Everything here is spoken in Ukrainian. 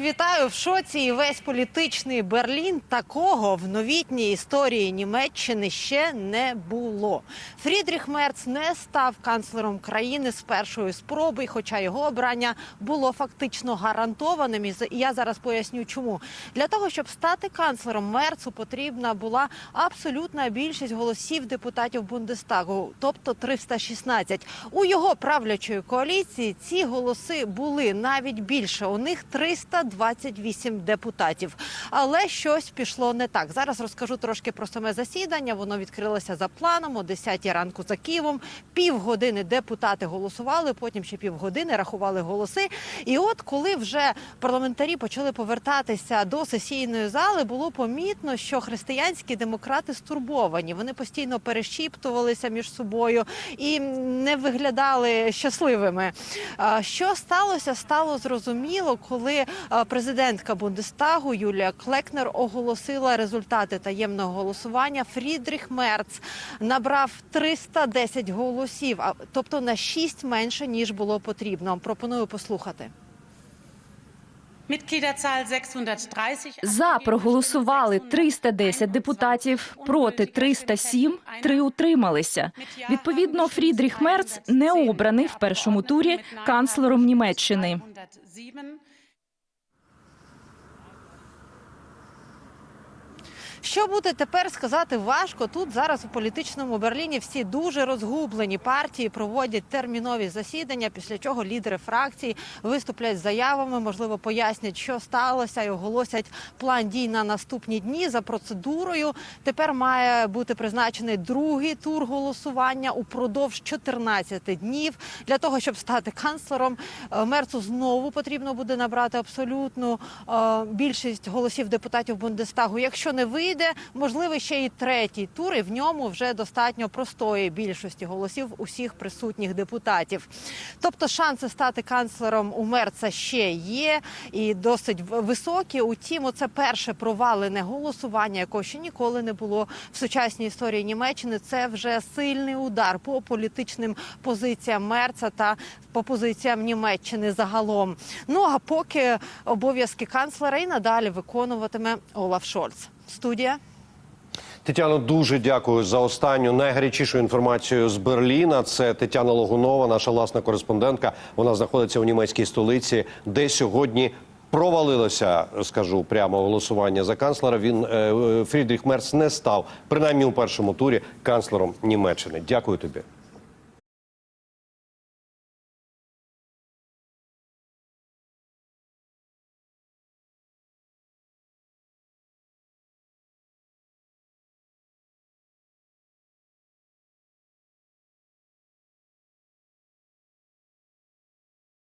Вітаю в шоці. І весь політичний Берлін такого в новітній історії Німеччини ще не було. Фрідріх Мерц не став канцлером країни з першої спроби, хоча його обрання було фактично гарантованим. І я зараз поясню, чому для того, щоб стати канцлером Мерцу, потрібна була абсолютна більшість голосів депутатів Бундестагу, тобто 316. У його правлячої коаліції ці голоси були навіть більше. У них 328 депутатів. Але щось пішло не так. Зараз розкажу трошки про саме засідання. Воно відкрилося за планом о 10 ранку за Києвом. Півгодини депутати голосували, потім ще півгодини рахували голоси. І от коли вже парламентарі почали повертатися до сесійної зали, було помітно, що християнські демократи стурбовані. Вони постійно перешіптувалися між собою і не виглядали щасливими. Що сталося? Стало зрозуміло, коли президентка Бундестагу Юлія Клекнер оголосила результати таємного голосування. Фрідріх Мерц набрав 310 голосів, а тобто на 6 менше ніж було потрібно. Пропоную послухати. Mitgliederzahl 630. За проголосували 310 депутатів, проти 307, три утрималися. Відповідно, Фрідріх Мерц не обраний в першому турі канцлером Німеччини. Що буде тепер сказати важко? Тут зараз у політичному Берліні всі дуже розгублені. Партії проводять термінові засідання, після чого лідери фракцій виступлять з заявами, можливо, пояснять, що сталося, і оголосять план дій на наступні дні за процедурою. Тепер має бути призначений другий тур голосування упродовж 14 днів. Для того щоб стати канцлером, е, мерцу знову потрібно буде набрати абсолютну е, більшість голосів депутатів Бундестагу. Якщо не вийде, можливо, ще і третій тур, і в ньому вже достатньо простої більшості голосів усіх присутніх депутатів. Тобто шанси стати канцлером у Мерца ще є і досить високі. Утім, оце перше провалене голосування, якого ще ніколи не було в сучасній історії Німеччини. Це вже сильний удар по політичним позиціям Мерца та по позиціям Німеччини загалом. Ну а поки обов'язки канцлера і надалі виконуватиме Олаф Шольц. Студія. Тетяно, дуже дякую за останню найгарячішу інформацію з Берліна. Це Тетяна Логунова, наша власна кореспондентка. Вона знаходиться у німецькій столиці, де сьогодні провалилося, скажу прямо голосування за канцлера. Він е, Фрідріх Мерц не став принаймні у першому турі канцлером Німеччини. Дякую тобі.